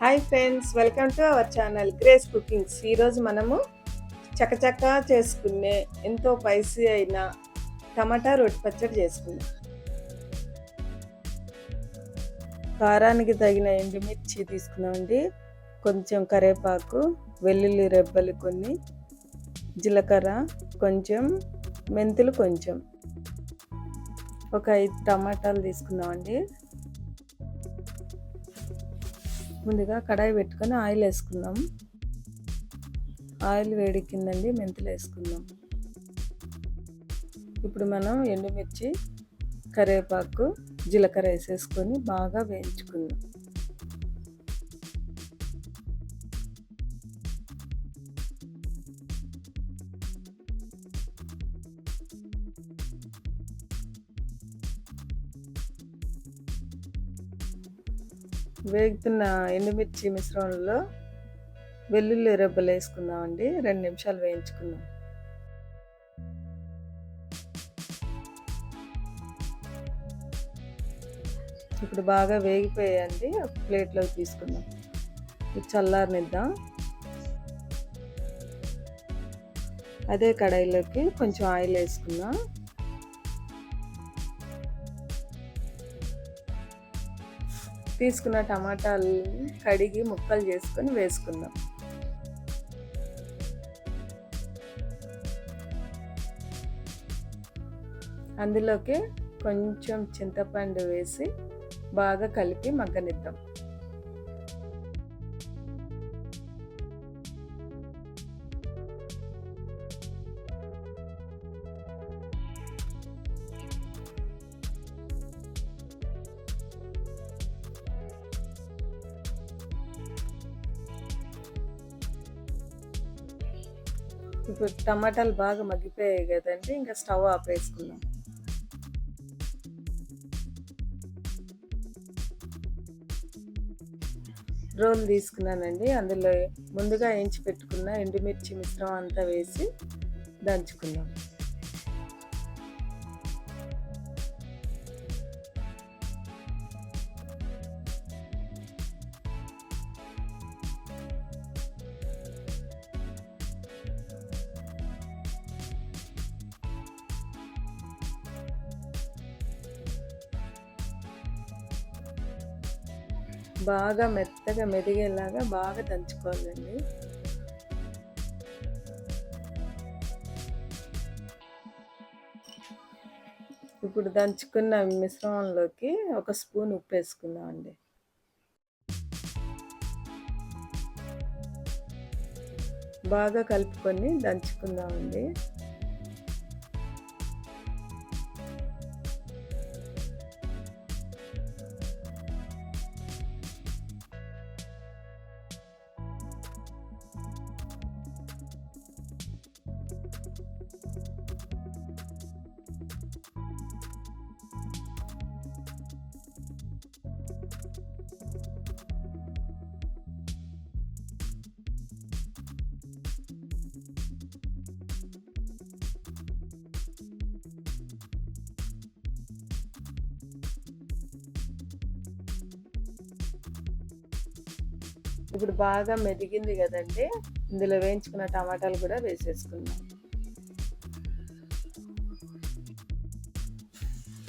Hi friends welcome to our channel Grace cookings ఈరోజు మనము చకచకా చేసుకునే ఎంతో పైసీ అయిన టమాటా రొట్టి పచ్చడి చేసుకుందాం. కారానికి తగిన ఎండుమిర్చి తీసుకున్నామండి కొంచెం కరివేపాకు వెల్లుల్లి రెబ్బలు కొన్ని జీలకర్ర కొంచెం మెంతులు కొంచెం. ఒక ఐదు టమాటాలు తీసుకున్నామండి ముందుగా కడాయి పెట్టుకొని ఆయిల్ వేసుకుందాం. ఆయిల్ వేడెక్కిందండి మెంతులు వేసుకుందాం. ఇప్పుడు మనం ఎండుమిర్చి కరివేపాకు జీలకర్ర వేసేసుకొని బాగా వేయించుకుందాం. వేగుతున్న ఎండుమిర్చి మిశ్రమంలో వెల్లుల్లి రెబ్బలు వేసుకుందామండి. రెండు నిమిషాలు వేయించుకుందాం. ఇప్పుడు బాగా వేగిపోయాయండి. ఒక ప్లేట్లోకి తీసుకుందాం. ఇది చల్లారనిద్దాం. అదే కడాయిలోకి కొంచెం ఆయిల్ వేసుకుందాం. తీసుకున్న టమాటాలు కడిగి ముక్కలు చేసుకొని వేసుకుందాం. అందులోకి కొంచెం చింతపండు వేసి బాగా కలిపి మగ్గనిద్దాం. ఇప్పుడు టమాటాలు బాగా మగ్గిపోయాయి కదండి ఇంకా స్టవ్ ఆపేసుకున్నాం రోల్ తీసుకున్నానండి అందులో ముందుగా ఎంచి పెట్టుకున్న ఎండుమిర్చి మిశ్రమం అంతా వేసి దంచుకున్నాం బాగా మెత్తగా మెదిగేలాగా బాగా దంచుకోవాలండి. ఇప్పుడు దంచుకున్న మిశ్రమంలోకి ఒక స్పూన్ ఉప్పు వేసుకుందామండి. బాగా కలుపుకొని దంచుకుందామండి. ఇప్పుడు బాగా మెదిగింది కదండి. ఇందులో వేయించుకున్న టమాటాలు కూడా వేసేసుకుందాం.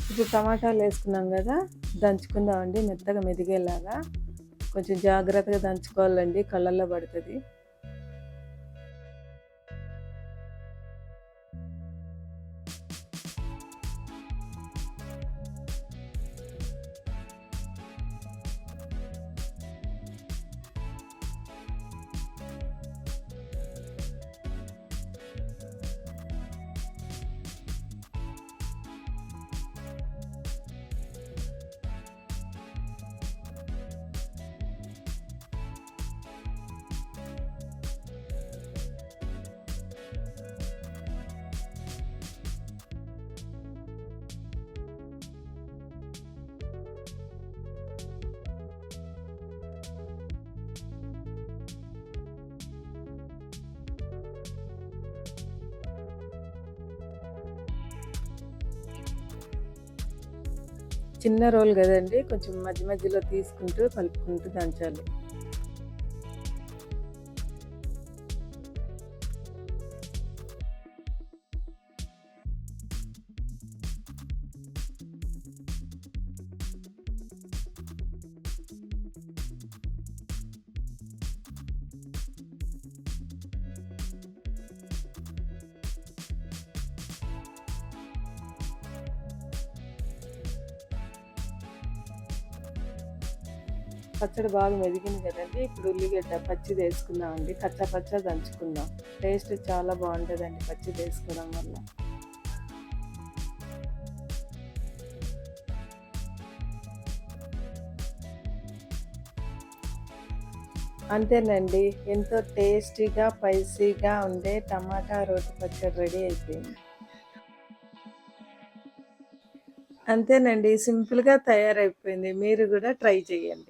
ఇప్పుడు టమాటాలు వేసుకున్నాం కదా దంచుకుందామండి మెత్తగా మెదిగేలాగా. కొంచెం జాగ్రత్తగా దంచుకోవాలండి కళ్ళల్లో పడుతుంది. చిన్న రోల్ కదండి. కొంచెం మధ్య మధ్యలో తీసుకుంటూ కలుపుకుంటూ దంచాలి. పచ్చడి బాగా మెదిగింది కదండి. ఇప్పుడు ఉల్లిగడ్డ పచ్చిది వేసుకుందామండి కచ్చా పచ్చ దంచుకుందాం. టేస్ట్ చాలా బాగుంటుందండి పచ్చిది వేసుకోవడం వల్ల. అంతేనండి. ఎంతో టేస్టీగా స్పైసీగా ఉండే టమాటా రోటి పచ్చడి రెడీ అయిపోయింది. అంతేనండి. సింపుల్గా తయారైపోయింది. మీరు కూడా ట్రై చేయండి.